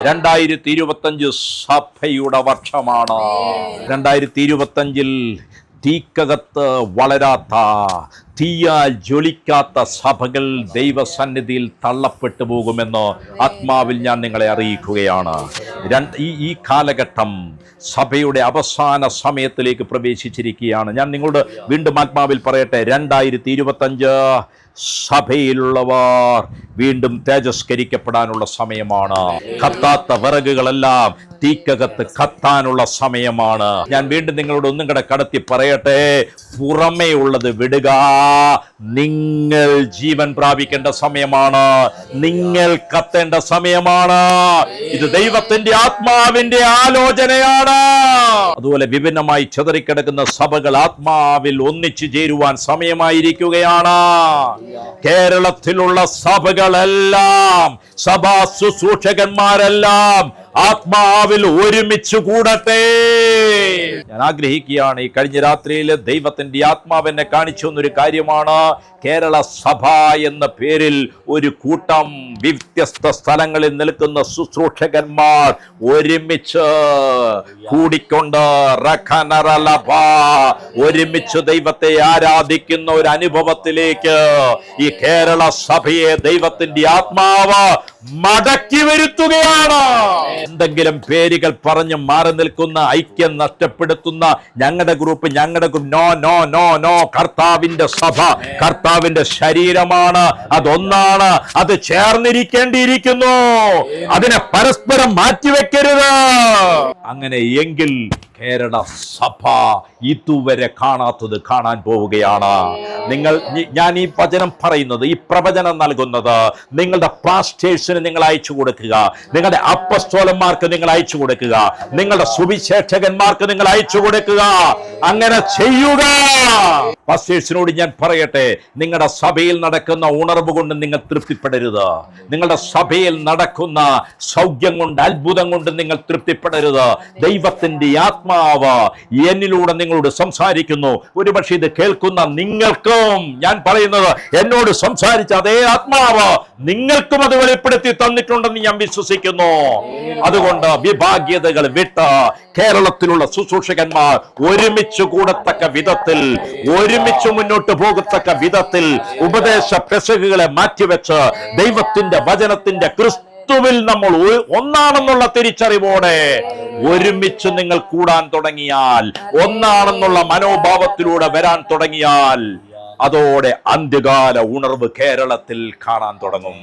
രണ്ടായിരത്തി ഇരുപത്തഞ്ച് സഭയുടെ വർഷമാണ്. രണ്ടായിരത്തി ഇരുപത്തഞ്ചിൽ തീക്കകത്ത് വളരാത്ത തീയാൽ ജ്വലിക്കാത്ത സഭകൾ ദൈവസന്നിധിയിൽ തള്ളപ്പെട്ടു പോകുമെന്ന് ആത്മാവിൽ ഞാൻ നിങ്ങളെ അറിയിക്കുകയാണ്. രണ്ട് ഈ ഈ കാലഘട്ടം സഭയുടെ അവസാന സമയത്തിലേക്ക് പ്രവേശിച്ചിരിക്കുകയാണ്. ഞാൻ നിങ്ങളോട് വീണ്ടും ആത്മാവിൽ പറയട്ടെ രണ്ടായിരത്തി ഇരുപത്തഞ്ച് സഭയിലുള്ളവർ വീണ്ടും തേജസ്കരിക്കപ്പെടാനുള്ള സമയമാണ്. കത്താത്ത വിറകുകളെല്ലാം തീക്കകത്ത് കത്താനുള്ള സമയമാണ്. ഞാൻ വീണ്ടും നിങ്ങളോട് ഒന്നും കൂടെ കടത്തി പറയട്ടെ. പുറമേ ഉള്ളത് വിടുക. നിങ്ങൾ ജീവൻ പ്രാപിക്കേണ്ട സമയമാണ്. നിങ്ങൾ കത്തേണ്ട സമയമാണ്. ഇത് ദൈവത്തിന്റെ ആത്മാവിന്റെ ആലോചനയാണ്. അതുപോലെ വിഭിന്നമായി ചെതറിക്കിടക്കുന്ന സഭകൾ ആത്മാവിൽ ഒന്നിച്ചു ചേരുവാൻ സമയമായിരിക്കുകയാണ്. കേരളത്തിലുള്ള സഭകളെല്ലാം സഭാ ശുശ്രൂഷകന്മാരെല്ലാം ആത്മാവിൽ ഒരുമിച്ച് കൂടട്ടെ. ഞാൻ ആഗ്രഹിക്കുകയാണ് ഈ കഴിഞ്ഞ രാത്രിയിൽ ദൈവത്തിന്റെ ആത്മാവ് എന്നെ കാണിച്ചു എന്നൊരു കാര്യമാണ്. കേരള സഭ എന്ന പേരിൽ ഒരു കൂട്ടം വ്യത്യസ്ത സ്ഥലങ്ങളിൽ നിൽക്കുന്ന ശുശ്രൂഷകന്മാർ ഒരുമിച്ച് കൂടിക്കൊണ്ട് ഒരുമിച്ച് ദൈവത്തെ ആരാധിക്കുന്ന ഒരു അനുഭവത്തിലേക്ക് ഈ കേരള സഭയെ ദൈവത്തിന്റെ ആത്മാവ് മടക്കി വരുത്തുകയാണ്. എന്തെങ്കിലും പേരുകൾ പറഞ്ഞ് മാറി നിൽക്കുന്ന ഐക്യം നഷ്ടപ്പെടുത്തുന്ന ഞങ്ങളുടെ ഗ്രൂപ്പ് ഞങ്ങളുടെ group no no no no കർത്താവിന്റെ സഭ കർത്താവിന്റെ ശരീരമാണ്. അതൊന്നാണ്. അത് ചേർന്നിരിക്കേണ്ടിയിരിക്കുന്നു. അതിനെ പരസ്പരം മാറ്റിവെക്കരുത്. അങ്ങനെ എങ്കിൽ കേരള സഭ ഇതുവരെ കാണാത്തത് കാണാൻ പോവുകയാണ്. നിങ്ങൾ ഞാൻ ഈ വചനം പറയുന്നത് ഈ പ്രവചനം നൽകുന്നത് നിങ്ങളുടെ പാസ്റ്റേഴ്സിന് നിങ്ങൾ അയച്ചു കൊടുക്കുക. നിങ്ങളുടെ അപ്പസ്തോലന്മാർക്ക് നിങ്ങൾ അയച്ചു കൊടുക്കുക. നിങ്ങളുടെ സുവിശേഷകന്മാർക്ക് നിങ്ങൾ അയച്ചു കൊടുക്കുക. അങ്ങനെ ചെയ്യുക. പാസ്റ്റേഴ്സിനോട് ഞാൻ പറയട്ടെ നിങ്ങളുടെ സഭയിൽ നടക്കുന്ന ഉണർവ് കൊണ്ട് നിങ്ങൾ തൃപ്തിപ്പെടരുത്. നിങ്ങളുടെ സഭയിൽ നടക്കുന്ന സൗഖ്യം കൊണ്ട് അത്ഭുതം കൊണ്ട് നിങ്ങൾ തൃപ്തിപ്പെടരുത്. ദൈവത്തിന്റെ ആത്മാവ്. എന്നിലൂടെ നിങ്ങളോട് സംസാരിക്കുന്നു. ഒരുപക്ഷെ ഇത് കേൾക്കുന്ന നിങ്ങൾക്കും ഞാൻ പറയുന്നത് എന്നോട് സംസാരിച്ച അതേ ആത്മാവ്. നിങ്ങൾക്കും അത് വെളിപ്പെടുത്തി തന്നിട്ടുണ്ടെന്ന് ഞാൻ വിശ്വസിക്കുന്നു. അതുകൊണ്ട് വിഭാഗ്യതകൾ വിട്ട് കേരളത്തിലുള്ള ശുശ്രൂഷകന്മാർ ഒരുമിച്ച് കൂടത്തക്ക വിധത്തിൽ ഒരുമിച്ച് മുന്നോട്ട് പോകത്തക്ക വിധത്തിൽ ഉപദേശ പെസകുകളെ മാറ്റിവെച്ച് ദൈവത്തിന്റെ വചനത്തിന്റെ ക്രിസ്തുവിൽ നമ്മൾ ഒന്നാണെന്നുള്ള തിരിച്ചറിവോടെ ഒരുമിച്ച് നിങ്ങൾ കൂടാൻ തുടങ്ങിയാൽ ഒന്നാണെന്നുള്ള മനോഭാവത്തിലൂടെ വരാൻ തുടങ്ങിയാൽ അതോടെ അന്ത്യകാല ഉണർവ് കേരളത്തിൽ കാണാൻ തുടങ്ങും.